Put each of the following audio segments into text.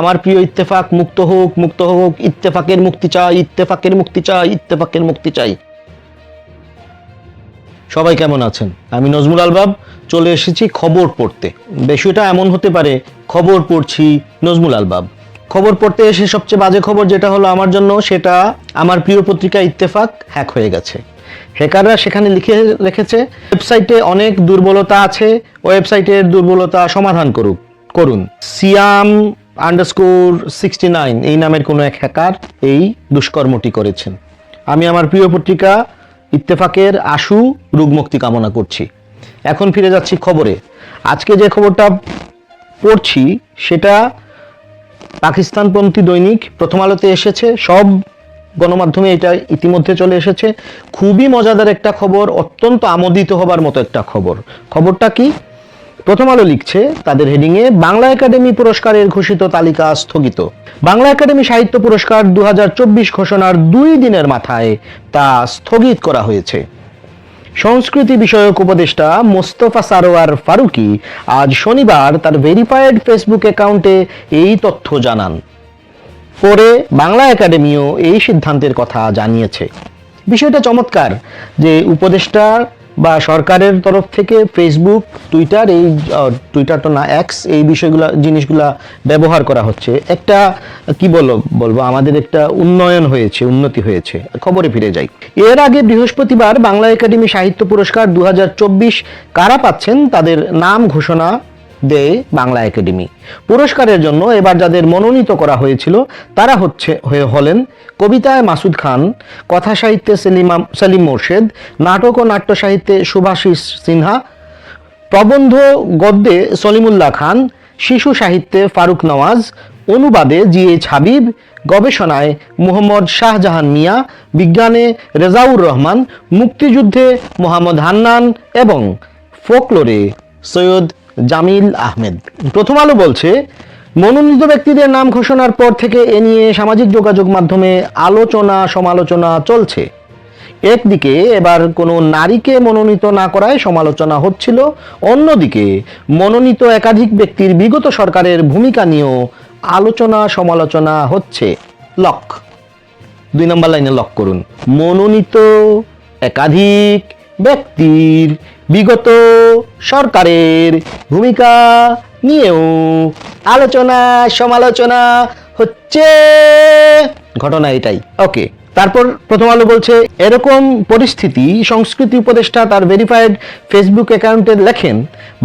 আমার প্রিয় ইত্তেফাক, মুক্ত হোক মুক্ত হোক, ইত্তেফাকের মুক্তি চাই, ইত্তেফাকের মুক্তি চাই, ইত্তেফাকের মুক্তি চাই। সবাই কেমন আছেন? আমি নজমুল আলবাব, চলে এসেছি খবর পড়তে। বিষয়টা এমন হতে পারে, খবর পড়ছি নজমুল আলবাব। খবর পড়তে এসে সবচেয়ে বাজে খবর যেটা হলো আমার জন্য, সেটা আমার প্রিয় পত্রিকা ইত্তেফাক হ্যাক হয়ে গেছে। হ্যাকাররা সেখানে লিখে রেখেছে, ওয়েবসাইটে অনেক দুর্বলতা আছে, ওয়েবসাইটের দুর্বলতা সমাধান করুক, করুন। সিয়াম আন্ডারস্কোর সিক্সটি নাইন এই নামের কোনো এক হ্যাকার এই দুষ্কর্মটি করেছেন। আমি আমার প্রিয় পত্রিকা ইত্তেফাকের আশু রোগমুক্তি কামনা করছি। এখন ফিরে যাচ্ছি খবরে। আজকে যে খবরটা পড়ছি, সেটা পাকিস্তানপন্থী দৈনিক প্রথম আলোতে এসেছে, সব গণমাধ্যমে এটা ইতিমধ্যে চলে এসেছে। খুবই মজাদার একটা খবর, অত্যন্ত আমোদিত হবার মতো একটা খবর। খবরটা কি? প্রথম আলো লিখছে, তাদের হেডিংয়ে বাংলা একাডেমি পুরস্কারের ঘোষিত তালিকা স্থগিত। বাংলা একাডেমি সাহিত্য পুরস্কার দু হাজার চব্বিশ ঘোষণার দুই দিনের মাথায় তা স্থগিত করা হয়েছে। সংস্কৃতি বিষয়ক উপদেষ্টা মোস্তফা সারোয়ার ফারুকি আজ শনিবার তার ভেরিফাইড ফেসবুক অ্যাকাউন্টে এই তথ্য জানান। পরে বাংলা একাডেমিও এই সিদ্ধান্তের কথা জানিয়েছে। বিষয়টা চমৎকার যে উপদেষ্টা বা সরকারের তরফ থেকে ফেসবুক টুইটার এই আহ, টুইটার তো না এক্স এই বিষয়গুলো জিনিসগুলা ব্যবহার করা হচ্ছে। একটা কি বলব বলব আমাদের একটা উন্নয়ন হয়েছে উন্নতি হয়েছে। খবরে ফিরে যাই। এর আগে বৃহস্পতিবার বাংলা একাডেমি সাহিত্য পুরস্কার দু হাজার চব্বিশ কারা পাচ্ছেন? তাদের নাম ঘোষণা দেয় বাংলা একাডেমি। পুরস্কারের জন্য এবার যাদের মনোনীত করা হয়েছিল, তারা হচ্ছে, হয়ে হলেন কবিতায় মাসুদ খান, কথা সাহিত্যে সেলিমা, সেলিম মোর্শেদ, নাটক ও নাট্য সাহিত্যে সুভাষিস সিনহা, প্রবন্ধ গদ্যে সলিমুল্লাহ খান, শিশু সাহিত্যে ফারুক নওয়াজ, অনুবাদে জি এইচ হাবিব, গবেষণায় মুহম্মদ শাহজাহান মিয়া, বিজ্ঞানে রেজাউর রহমান, মুক্তিযুদ্ধে মোহাম্মদ হান্নান এবং ফোকলোরে সৈয়দ জামিল আহমেদ। প্রথম আলো বলছে, মনোনীত ব্যক্তিদের নাম ঘোষণার পর থেকে এ নিয়ে সামাজিক যোগাযোগ মাধ্যমে আলোচনা, সমালোচনা চলছে। একদিকে এবার কোনো নারীকে মনোনীত না করায় সমালোচনা হচ্ছিল, অন্যদিকে মনোনীত একাধিক ব্যক্তির বিগত সরকারের ভূমিকা নিয়েও আলোচনা, সমালোচনা হচ্ছে। লক। দুই নম্বর লাইনে লক করুন। মনোনীত একাধিক ব্যক্তির বিগত সরকারের ভূমিকা নিয়েও আলোচনা, সমালোচনা হচ্ছে ঘটনা এটাই। ওকে তারপর প্রথম আলো বলছে, এরকম পরিস্থিতি সংস্কৃতি উপদেষ্টা তার ভেরিফাইড ফেসবুক অ্যাকাউন্টে লেখেন,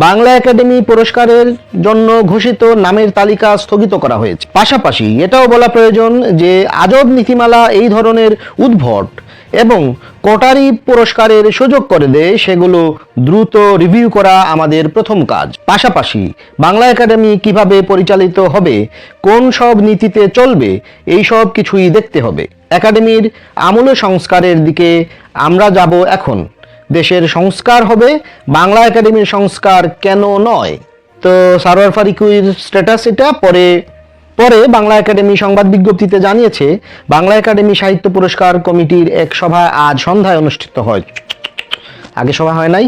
বাংলা একাডেমি পুরস্কারের জন্য ঘোষিত নামের তালিকা স্থগিত করা হয়েছে। পাশাপাশি এটাও বলা প্রয়োজন যে আজব নীতিমালা এই ধরনের উদ্ভট এবং কোটারি পুরস্কারের সুযোগ করে দেয় সেগুলো দ্রুত রিভিউ করা আমাদের প্রথম কাজ। পাশাপাশি বাংলা একাডেমি কীভাবে পরিচালিত হবে, কোন সব নীতিতে চলবে, এই সব কিছুই দেখতে হবে। একাডেমির আমূল সংস্কারের দিকে আমরা যাব এখন। দেশের সংস্কার হবে, বাংলা একাডেমির সংস্কার কেন নয়? তো সারোয়ার ফারিকুইর স্ট্যাটাস এটা, পরে পরে বাংলা একাডেমি সংবাদ বিজ্ঞপ্তিতে জানিয়েছে, বাংলা একাডেমি সাহিত্য পুরস্কার কমিটির এক সভা আজ সন্ধ্যায় অনুষ্ঠিত হয়। আগে সভা হয় নাই।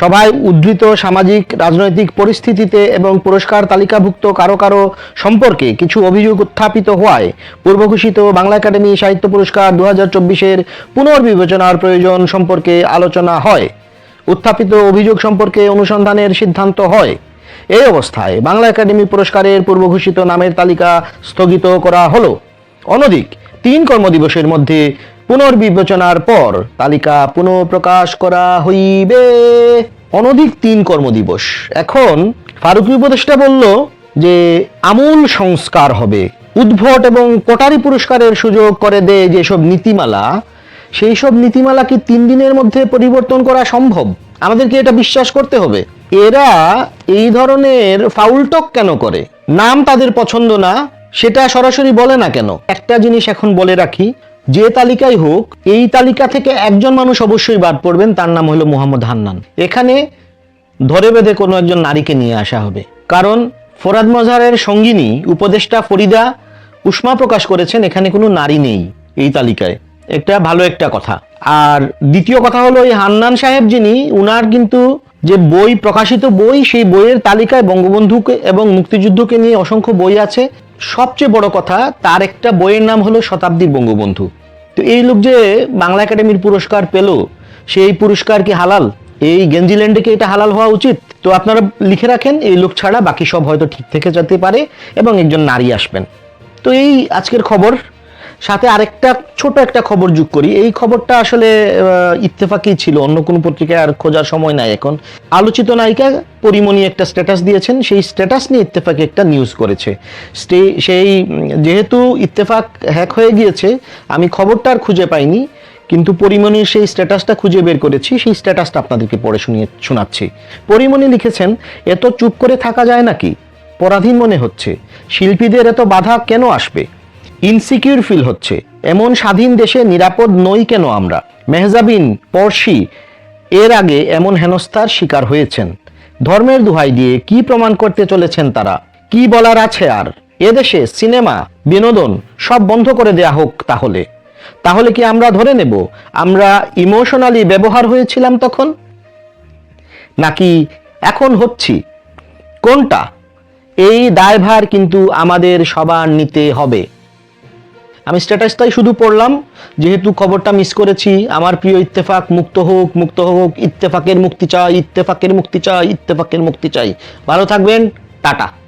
সভায় উদ্ধৃত সামাজিক, রাজনৈতিক পরিস্থিতিতে এবং পুরস্কার তালিকাভুক্ত কারও কারও সম্পর্কে কিছু অভিযোগ উত্থাপিত হওয়ায় পূর্বঘোষিত বাংলা একাডেমি সাহিত্য পুরস্কার দু হাজার চব্বিশের পুনর্বিবেচনার প্রয়োজন সম্পর্কে আলোচনা হয়। উত্থাপিত অভিযোগ সম্পর্কে অনুসন্ধানের সিদ্ধান্ত হয়। এই অবস্থায় বাংলা একাডেমি পুরস্কারের পূর্বঘোষিত নামের তালিকা স্থগিত করা হলো। অনধিক তিন কর্মদিবসের মধ্যে পুনর্বিবেচনার পর তালিকা পুনঃপ্রকাশ করা হইবে। অনধিক তিন কর্মদিবস। এখন ফারুকি উপদেষ্টা বলল যে আমূল সংস্কার হবে। উদ্ভট এবং কোটারি পুরস্কারের সুযোগ করে দেয় যেসব নীতিমালা সেই সব নীতিমালা কি তিন দিনের মধ্যে পরিবর্তন করা সম্ভব? আমাদেরকে এটা বিশ্বাস করতে হবে। এরা এই ধরনের ফাউলটক কেন করে? নাম তাদের পছন্দ না, সেটা সরাসরি বলে না কেন? একটা জিনিস এখন বলে রাখি, যে তালিকায় হোক, এই তালিকা থেকে একজন মানুষ অবশ্যই বাদ পড়বেন, তার নাম হলো মোহাম্মদ হান্নান। এখানে ধরে বেঁধে কোনো একজন নারীকে নিয়ে আসা হবে। কারণ ফরাদ মজহারের সঙ্গিনী, উপদেষ্টা ফরিদা, উষ্মা প্রকাশ করেছেন, এখানে কোনো নারী নেই এই তালিকায়। একটা ভালো একটা কথা। আর দ্বিতীয় কথা হলো এই হান্নান সাহেব যিনি, উনার কিন্তু যে বই, প্রকাশিত বই, সেই বইয়ের তালিকায় বঙ্গবন্ধুকে এবং মুক্তিযুদ্ধকে নিয়ে অসংখ্য বই আছে। সবচেয়ে বড় কথা, তার একটা বইয়ের নাম হলো শতাব্দীর বঙ্গবন্ধু। তো এই লোক যে বাংলা একাডেমির পুরস্কার পেল, সেই পুরস্কার কি হালাল? এই গেঞ্জিল্যান্ডে কি এটা হালাল হওয়া উচিত? তো আপনারা লিখে রাখেন, এই লোক ছাড়া বাকি সব হয়তো ঠিক থেকে যেতে পারে এবং একজন নারী আসবেন। তো এই আজকের খবর। সাথে আরেকটা ছোট একটা খবর যোগ করি। এই খবরটা আসলে ইত্তেফাকেই ছিল, অন্য কোনো পত্রিকায় আর খোঁজার সময় নাই এখন। আলোচিত নায়িকা পরিমণি একটা স্ট্যাটাস দিয়েছেন, সেই স্ট্যাটাস নিয়ে ইত্তেফাকে একটা নিউজ করেছে। সেই, যেহেতু ইত্তেফাক হ্যাক হয়ে গিয়েছে, আমি খবরটা আর খুঁজে পাইনি, কিন্তু পরিমণির সেই স্ট্যাটাসটা খুঁজে বের করেছি, সেই স্ট্যাটাসটা আপনাদেরকে পড়ে শুনিয়ে, শোনাচ্ছি। পরিমণি লিখেছেন, এত চুপ করে থাকা যায় নাকি? পরাধীন মনে হচ্ছে। শিল্পীদের এত বাধা কেন আসবে? ইনসিকিউর ফিল হচ্ছে। এমন স্বাধীন দেশে নিরাপদ নই কেন আমরা? মেহজাবিন পড়শি এর আগে এমন হেনস্থার শিকার হয়েছেন। ধর্মের দোহাই দিয়ে কি প্রমাণ করতে চলেছেন তারা? কি বলার আছে আর? এদেশে সিনেমা, বিনোদন সব বন্ধ করে দেয়া হোক তাহলে। তাহলে কি আমরা ধরে নেব? আমরা ইমোশনালি ব্যবহার হয়েছিলাম তখন? নাকি এখন হচ্ছি? কোনটা? এই দায়ভার কিন্তু আমাদের সবার নিতে হবে। আমি স্ট্যাটাসটাই শুধু পড়লাম, যেহেতু খবরটা মিস করেছি, আমার প্রিয় ইত্তেফাক মুক্ত হোক মুক্ত হোক, ইত্তেফাকের মুক্তি চাই, ইত্তেফাকের মুক্তি চাই, ইত্তেফাকের মুক্তি চাই। ভালো থাকবেন, টাটা।